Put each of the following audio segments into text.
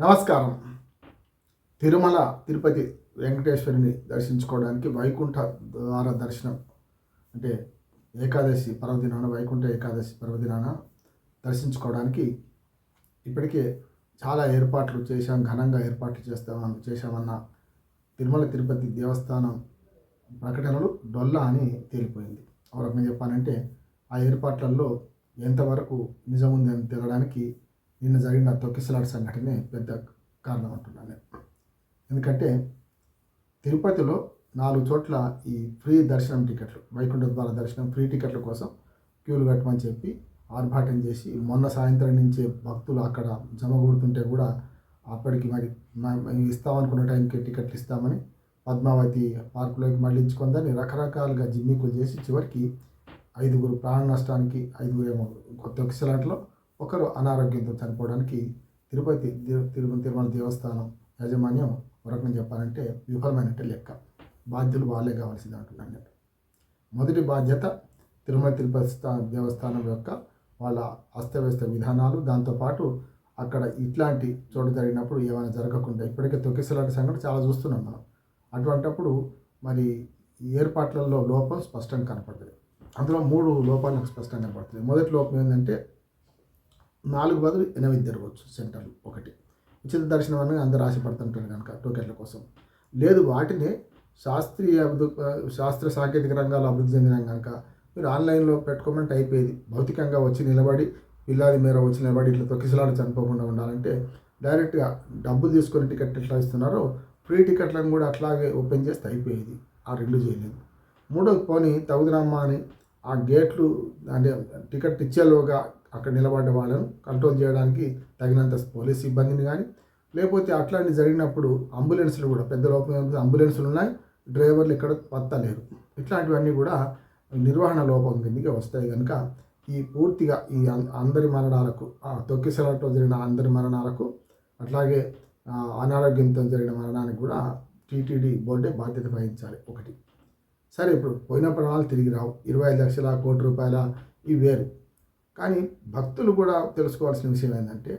నమస్కారం. తిరుమల తిరుపతి వెంకటేశ్వరిని దర్శించుకోవడానికి వైకుంఠ ద్వార దర్శనం అంటే ఏకాదశి పర్వదినాన వైకుంఠ ఏకాదశి పర్వదినాన దర్శించుకోవడానికి ఇప్పటికే చాలా ఏర్పాట్లు చేశాం ఘనంగా ఏర్పాట్లు చేస్తామని చేశామన్న తిరుమల తిరుపతి దేవస్థానం ప్రకటనలు డొల్లా అని తేలిపోయింది. ఒక రకంగా చెప్పాలంటే ఆ ఏర్పాట్లలో ఎంతవరకు నిజం ఉందని తెలడానికి నిన్న జరిగిన తొక్కిసలాట సంఘటనే పెద్ద కారణం అంటున్నాను ఎందుకంటే తిరుపతిలో నాలుగు చోట్ల ఈ ఫ్రీ దర్శనం టికెట్లు వైకుంఠ ద్వార దర్శనం ఫ్రీ టికెట్ల కోసం క్యూలు కట్టమని చెప్పి ఆర్భాటం చేసి మొన్న సాయంత్రం నుంచే భక్తులు అక్కడ జమ కూడుతుంటే కూడా అప్పటికి మరి ఇస్తామనుకున్న టైంకి టికెట్లు ఇస్తామని పద్మావతి పార్కులోకి మళ్ళించుకుందని రకరకాలుగా జిమ్మికులు చేసి చివరికి ఐదుగురు ప్రాణ నష్టానికి ఐదుగురు ఏమో తొక్కిసలాట్లో ఒకరు అనారోగ్యంతో చనిపోవడానికి తిరుపతి తిరుమల తిరుమల దేవస్థానం యాజమాన్యం ఒక చెప్పాలంటే విఫలమైనట్టే లెక్క. బాధ్యులు వాళ్ళే కావాల్సింది అంటున్నాను నేను మొదటి బాధ్యత తిరుమల తిరుపతి దేవస్థానం యొక్క వాళ్ళ అస్తవ్యస్త విధానాలు. దాంతోపాటు అక్కడ ఇట్లాంటి చోటు జరిగినప్పుడు ఏమైనా జరగకుండా ఇప్పటికే తొక్కిసలాంటి సంఘటన చాలా చూస్తున్నాం మనం. అటువంటప్పుడు మరి ఏర్పాట్లలో లోపం స్పష్టంగా కనపడుతుంది అందులో మూడు లోపాలు నాకు స్పష్టంగా కనపడుతుంది మొదటి లోపం ఏంటంటే నాలుగు బదులు ఎనిమిది జరగవచ్చు సెంటర్లు ఒకటి. ఉచిత దర్శనం అని అందరూ ఆశపడుతుంటారు కనుక టోకెన్ల కోసం. లేదు వాటిని శాస్త్రీయ అభివృద్ధి శాస్త్ర సాంకేతిక రంగాల్లో అభివృద్ధి చెందిన కనుక మీరు ఆన్లైన్లో పెట్టుకోమంటే అయిపోయేది భౌతికంగా వచ్చి నిలబడి పిల్లాది మేర వచ్చి నిలబడి ఇట్లా తొక్కిసలాడి చనిపోకుండా ఉండాలంటే డైరెక్ట్గా డబ్బులు తీసుకొని టికెట్ ఎట్లా ఇస్తున్నారో ఫ్రీ టికెట్లను కూడా అట్లాగే ఓపెన్ చేస్తే అయిపోయేది. ఆ రెండు చేయలేదు. మూడో పోనీ తగుదనమ్మా అని ఆ గేట్లు అంటే టికెట్ ఇచ్చేలోగా అక్కడ నిలబడ్డ వాళ్ళను కంట్రోల్ చేయడానికి తగినంత పోలీస్ సిబ్బందిని కానీ లేకపోతే అట్లాంటి జరిగినప్పుడు అంబులెన్స్లు కూడా పెద్ద లోపం అంబులెన్స్లు ఉన్నాయి డ్రైవర్లు ఇక్కడ పత్తలేరు. ఇట్లాంటివన్నీ కూడా నిర్వహణ లోపం కిందకి వస్తాయి కనుక ఈ పూర్తిగా ఈ అందరి మరణాలకు ఆ తొక్కిసలాట్లో జరిగిన అందరి మరణాలకు అట్లాగే అనారోగ్యంతో జరిగిన మరణానికి కూడా టీటీడీ బోర్డే బాధ్యత వహించాలి ఒకటి. సరే ఇప్పుడు పోయిన ప్రాణాలు తిరిగి రావు. ఇరవై ఐదు లక్షల కోటి రూపాయల ఈ వేరు కానీ భక్తులు కూడా తెలుసుకోవాల్సిన విషయం ఏంటంటే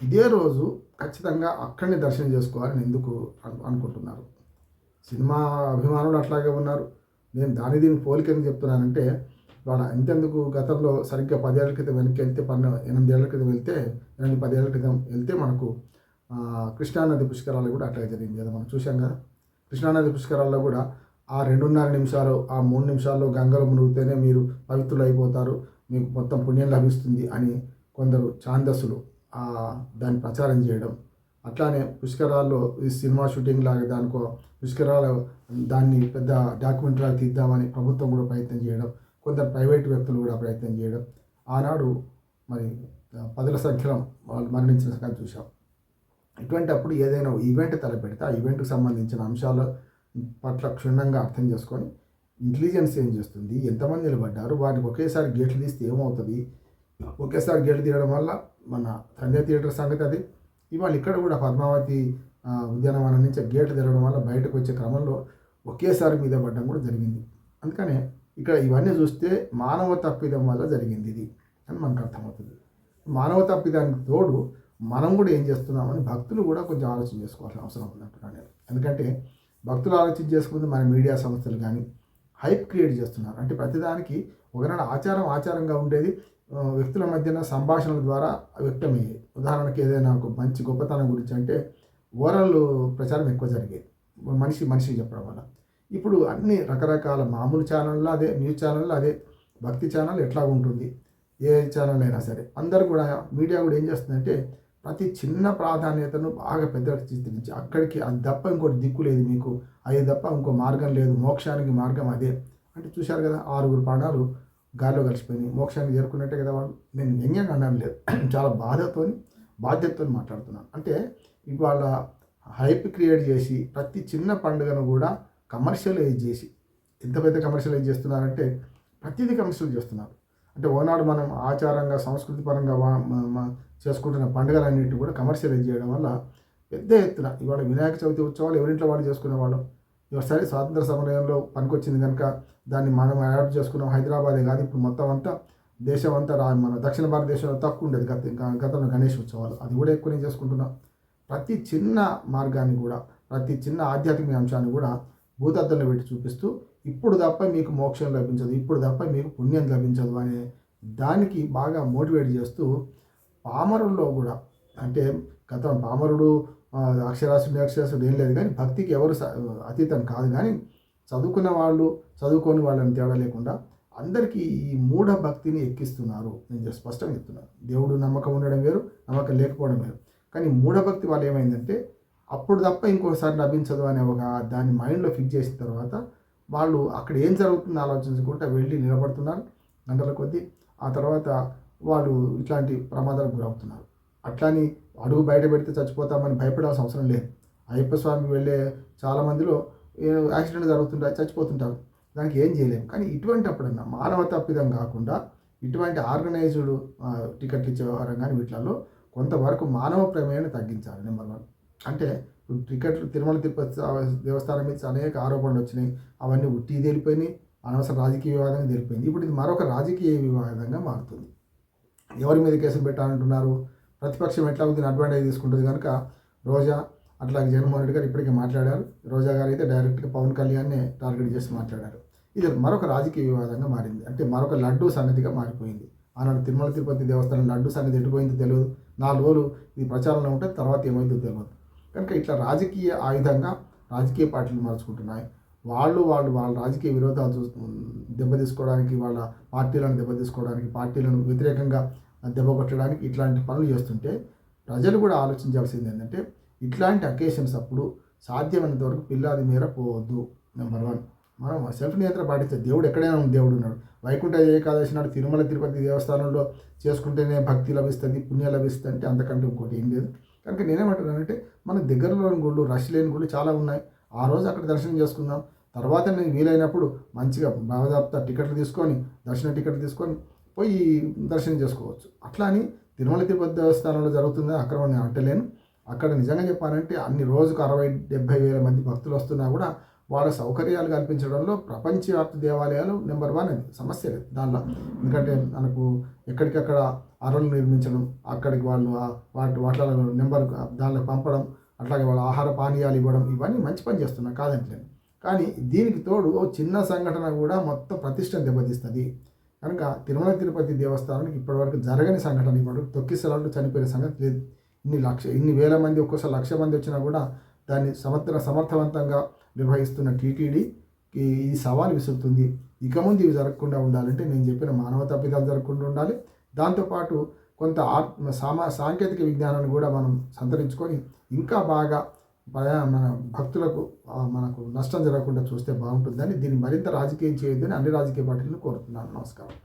ఇదే రోజు ఖచ్చితంగా అక్కడిని దర్శనం చేసుకోవాలని ఎందుకు అనుకుంటున్నారు? సినిమా అభిమానులు అట్లాగే ఉన్నారు. నేను దాని దీని పోలికని చెప్తున్నానంటే వాళ్ళ ఎంతెందుకు గతంలో సరిగ్గా పదేళ్ళ క్రితం వెనక్కి వెళ్తే పన్నె ఎనిమిదేళ్ళ క్రితం వెళ్తే ఎనిమిది పదేళ్ళ క్రితం వెళ్తే మనకు కృష్ణానది పుష్కరాలు కూడా అట్లాగే జరిగింది. కదా మనం చూసాం కదా? కృష్ణానది పుష్కరాల్లో కూడా ఆ రెండున్నర నిమిషాలు ఆ మూడు నిమిషాల్లో గంగలో మునిగితేనే మీరు పవిత్రులు అయిపోతారు మీకు మొత్తం పుణ్యం లభిస్తుంది అని కొందరు ఛాందస్సులు దాన్ని ప్రచారం చేయడం. అట్లానే పుష్కరాల్లో ఈ సినిమా షూటింగ్ లాగా దానికో పుష్కరాలు దాన్ని పెద్ద డాక్యుమెంటరీలు తీద్దామని ప్రభుత్వం కూడా ప్రయత్నం చేయడం కొందరు ప్రైవేట్ వ్యక్తులు కూడా ప్రయత్నం చేయడం. ఆనాడు మరి పదుల సంఖ్యలో వాళ్ళు మరణించిన సంగతి చూసాం ఇటువంటి అప్పుడు ఏదైనా ఈవెంట్ తలపెడితే ఆ ఈవెంట్కి సంబంధించిన అంశాల పట్ల క్షుణ్ణంగా అర్థం చేసుకొని ఇంటెలిజెన్స్ ఏం చేస్తుంది? ఎంతమంది నిలబడ్డారు? వాటికి ఒకేసారి గేట్లు తీస్తే ఏమవుతుంది? ఒకేసారి గేట్లు తీయడం వల్ల మన సంజయ్ థియేటర్ సంగతి అది. ఇవాళ ఇక్కడ కూడా పద్మావతి ఉద్యానవనం నుంచి గేట్లు తెరవడం వల్ల బయటకు వచ్చే క్రమంలో ఒకేసారి మీద పడడం కూడా జరిగింది. అందుకనే ఇక్కడ ఇవన్నీ చూస్తే మానవ తప్పిదం వల్ల జరిగింది ఇది అని మనకు అర్థమవుతుంది. మానవ తప్పిదానికి తోడు మనం కూడా ఏం చేస్తున్నామని భక్తులు కూడా కొంచెం ఆలోచన చేసుకోవాల్సిన అవసరం ఉంది అంటున్నాను నేను. ఎందుకంటే భక్తులు ఆలోచన చేసుకుంటే మన మీడియా సంస్థలు కానీ హైప్ క్రియేట్ చేస్తున్నారు. అంటే ప్రతిదానికి ఒకనాడు ఆచారం ఆచారంగా ఉండేది వ్యక్తుల మధ్యన సంభాషణల ద్వారా వ్యక్తమయ్యేది. ఉదాహరణకి ఏదైనా ఒక మంచి గొప్పతనం గురించి అంటే ఓరల్ ప్రచారం ఎక్కువ జరిగేది. మనిషి మనిషికి చెప్పడం వల్ల. ఇప్పుడు అన్ని రకరకాల మామూలు ఛానల్లో అదే న్యూస్ ఛానల్లో అదే భక్తి ఛానల్ ఎట్లా ఉంటుంది ఏ ఛానల్ అయినా సరే. అందరు కూడా మీడియా కూడా ఏం చేస్తుందంటే ప్రతి చిన్న ప్రాధాన్యతను బాగా పెద్దగా చిత్రించి అక్కడికి అది తప్ప ఇంకోటి దిక్కు లేదు మీకు. అది తప్ప ఇంకో మార్గం లేదు. మోక్షానికి మార్గం అదే. అంటే చూశారు కదా ఆరుగురు ప్రాణాలు గాల్లో కలిసిపోయినాయి. మోక్షానికి చేరుకున్నట్టే కదా వాళ్ళు. నేను వ్యంగ్యంగా అనడం లేదు. చాలా బాధతో బాధ్యతతో మాట్లాడుతున్నాను. అంటే ఇవాళ హైప్ క్రియేట్ చేసి ప్రతి చిన్న పండుగను కూడా కమర్షియలైజ్ చేసి ఎంత పెద్ద కమర్షియలైజ్ చేస్తున్నారంటే ప్రతిదీ కమర్షియల్ చేస్తున్నారు. అంటే ఓనాడు మనం ఆచారంగా సంస్కృతి పరంగా వా- మ- చేసుకుంటున్న పండుగలన్నింటినీ కూడా కమర్షియలైజ్ చేయడం వల్ల పెద్ద ఎత్తున ఇవాళ వినాయక చవితి ఉత్సవాలు ఎవరింట్లో వాళ్ళు చేసుకునేవాళ్ళం ఇవాళ సరే స్వాతంత్ర సమయంలో పనికొచ్చింది కనుక దాన్ని మనం అడాప్ట్ చేసుకున్నాం. హైదరాబాదే కాదు ఇప్పుడు మొత్తం అంతా దేశం అంతా రా మన దక్షిణ భారతదేశంలో తక్కువ ఉండేది గత గతంలో గణేష్ ఉత్సవాలు. అది కూడా ఎక్కువనే చేసుకుంటున్నాం. ప్రతి చిన్న మార్గాన్ని కూడా ప్రతి చిన్న ఆధ్యాత్మిక అంశాన్ని కూడా భూతద్దంలో పెట్టి చూపిస్తూ ఇప్పుడు తప్ప మీకు మోక్షం లభించదు ఇప్పుడు తప్ప మీకు పుణ్యం లభించదు అనే దానికి బాగా మోటివేట్ చేస్తూ పామరుల్లో కూడా అంటే గతం పామరుడు అక్షరాస్యుడు అక్షరాస్యుడు ఏం లేదు కానీ భక్తికి ఎవరు అతీతం కాదు కానీ చదువుకున్న వాళ్ళు చదువుకోని వాళ్ళని తేడా లేకుండా అందరికీ ఈ మూఢ భక్తిని ఎక్కిస్తున్నారు. నేను స్పష్టంగా చెప్తున్నాను. దేవుడు నమ్మకం ఉండడం వేరు నమ్మకం లేకపోవడం వేరు. కానీ మూఢభక్తి వాళ్ళు ఏమైందంటే అప్పుడు తప్ప ఇంకోసారి లభించదు అనే ఒక దాన్ని మైండ్లో ఫిక్స్ చేసిన తర్వాత వాళ్ళు అక్కడ ఏం జరుగుతుందో ఆలోచించకుండా వెళ్ళి నిలబడుతున్నారు. గంటల కొద్దీ ఆ తర్వాత వాళ్ళు ఇట్లాంటి ప్రమాదాలకు గురవుతున్నారు. అట్లాని అడుగు బయట పెడితే చచ్చిపోతామని భయపడాల్సిన అవసరం లేదు. అయ్యప్ప స్వామి వెళ్ళే చాలామందిలో యాక్సిడెంట్ జరుగుతుంటాయి చచ్చిపోతుంటారు. దానికి ఏం చేయలేము కానీ ఇటువంటి అప్పుడన్నా మానవ తప్పిదం కాకుండా ఇటువంటి ఆర్గనైజ్డ్ టికెట్లు ఇచ్చే వ్యవహారం కానీ వీటిలలో కొంతవరకు మానవ ప్రమేయాన్ని తగ్గించాలి నెంబర్ వన్. అంటే టికెట్లు తిరుమల తిరుపతి దేవస్థానం మీద అనేక ఆరోపణలు వచ్చినాయి. అవన్నీ ఉట్టి తేలిపోయినాయి. అనవసర రాజకీయ వివాదంగా తెలిపింది ఇప్పుడు ఇది మరొక రాజకీయ వివాదంగా మారుతుంది. ఎవరి మీద కేసులు పెట్టాలంటున్నారు? ప్రతిపక్షం ఎట్లా దీన్ని అడ్వాంటేజ్ తీసుకుంటుంది కనుక రోజా అట్లాగే జగన్మోహన్ రెడ్డి గారు ఇప్పటికే మాట్లాడారు. రోజా గారు అయితే డైరెక్ట్గా పవన్ కళ్యాణ్నే టార్గెట్ చేసి మాట్లాడారు. ఇది మరొక రాజకీయ వివాదంగా మారింది. అంటే మరొక లడ్డు సన్నిధిగా మారిపోయింది. ఆనాడు తిరుమల తిరుపతి దేవస్థానం లడ్డు సన్నిధి ఎటుపోయిందో తెలియదు. నాలుగు రోజులు ఇది ప్రచారంలో ఉంటే తర్వాత ఏమైందో తెలియదు. కనుక ఇట్లా రాజకీయ ఆయుధంగా రాజకీయ పార్టీలు మార్చుకుంటున్నాయి. వాళ్ళు వాళ్ళు వాళ్ళ రాజకీయ విరోధాలు చూ దెబ్బతీసుకోవడానికి వాళ్ళ పార్టీలను దెబ్బతీసుకోవడానికి పార్టీలను వ్యతిరేకంగా దెబ్బ కొట్టడానికి ఇట్లాంటి పనులు చేస్తుంటే ప్రజలు కూడా ఆలోచించాల్సింది ఏంటంటే ఇట్లాంటి అకేషన్స్ అప్పుడు సాధ్యమైనంత వరకు పిల్లాది మేర పోవద్దు. నెంబర్ వన్ మనం సెల్ఫ్ నియంత్రణ పాటిస్తే దేవుడు ఎక్కడైనా ఉంది దేవుడు ఉన్నాడు. వైకుంఠ ఏకాదశి నాడు తిరుమల తిరుపతి దేవస్థానంలో చేసుకుంటేనే భక్తి లభిస్తుంది పుణ్యం లభిస్తుంది అంటే అంతకంటే ఇంకోటి ఏం లేదు. కనుక నేనేమంటున్నానంటే మన దగ్గరలోని గుళ్ళు రష్ లేని గుళ్ళు చాలా ఉన్నాయి. ఆ రోజు అక్కడ దర్శనం చేసుకుందాం. తర్వాత నేను వీలైనప్పుడు మంచిగా బాగా టికెట్లు తీసుకొని దర్శన టికెట్లు తీసుకొని పోయి దర్శనం చేసుకోవచ్చు. అట్లా అని తిరుమల తిరుపతి దేవస్థానంలో జరుగుతుందా అక్కడ నేను అంటలేను అక్కడ నిజంగా చెప్పాలంటే అన్ని రోజుకు అరవై డెబ్బై వేల మంది భక్తులు వస్తున్నా కూడా వాళ్ళ సౌకర్యాలు కల్పించడంలో ప్రపంచవ్యాప్త దేవాలయాలు నెంబర్ వన్ అది సమస్య లేదు దానిలో. ఎందుకంటే మనకు ఎక్కడికక్కడ అరలు నిర్మించడం అక్కడికి వాళ్ళు వాటి వాటి నెంబర్ దానిలో పంపడం అట్లాగే వాళ్ళ ఆహార పానీయాలు ఇవ్వడం ఇవన్నీ మంచి పని చేస్తున్నాం కాదంటలేను కానీ దీనికి తోడు ఓ చిన్న సంఘటన కూడా మొత్తం ప్రతిష్టను దెబ్బతీస్తుంది. కనుక తిరుమల తిరుపతి దేవస్థానానికి ఇప్పటివరకు జరగని సంఘటన ఇప్పుడు తొక్కిసలాట్లు చనిపోయిన సంగతి లేదు. ఇన్ని లక్ష ఇన్ని వేల మంది ఒక్కోసారి లక్ష మంది వచ్చినా కూడా దాన్ని సమర్థ సమర్థవంతంగా నిర్వహిస్తున్న టీటీడీకి ఈ సవాల్ విసురుతుంది. ఇక ముందు ఇవి జరగకుండా ఉండాలంటే నేను చెప్పిన మానవ తప్పిదాలు జరగకుండా ఉండాలి. దాంతోపాటు కొంత ఆత్మ సామా సాంకేతిక విజ్ఞానాన్ని కూడా మనం సంతరించుకొని ఇంకా బాగా మన భక్తులకు మనకు నష్టం జరగకుండా చూస్తే బాగుంటుందని దీన్ని మరింత రాజకీయం చేయొద్దని అన్ని రాజకీయ పార్టీలను కోరుతున్నాను. నమస్కారం.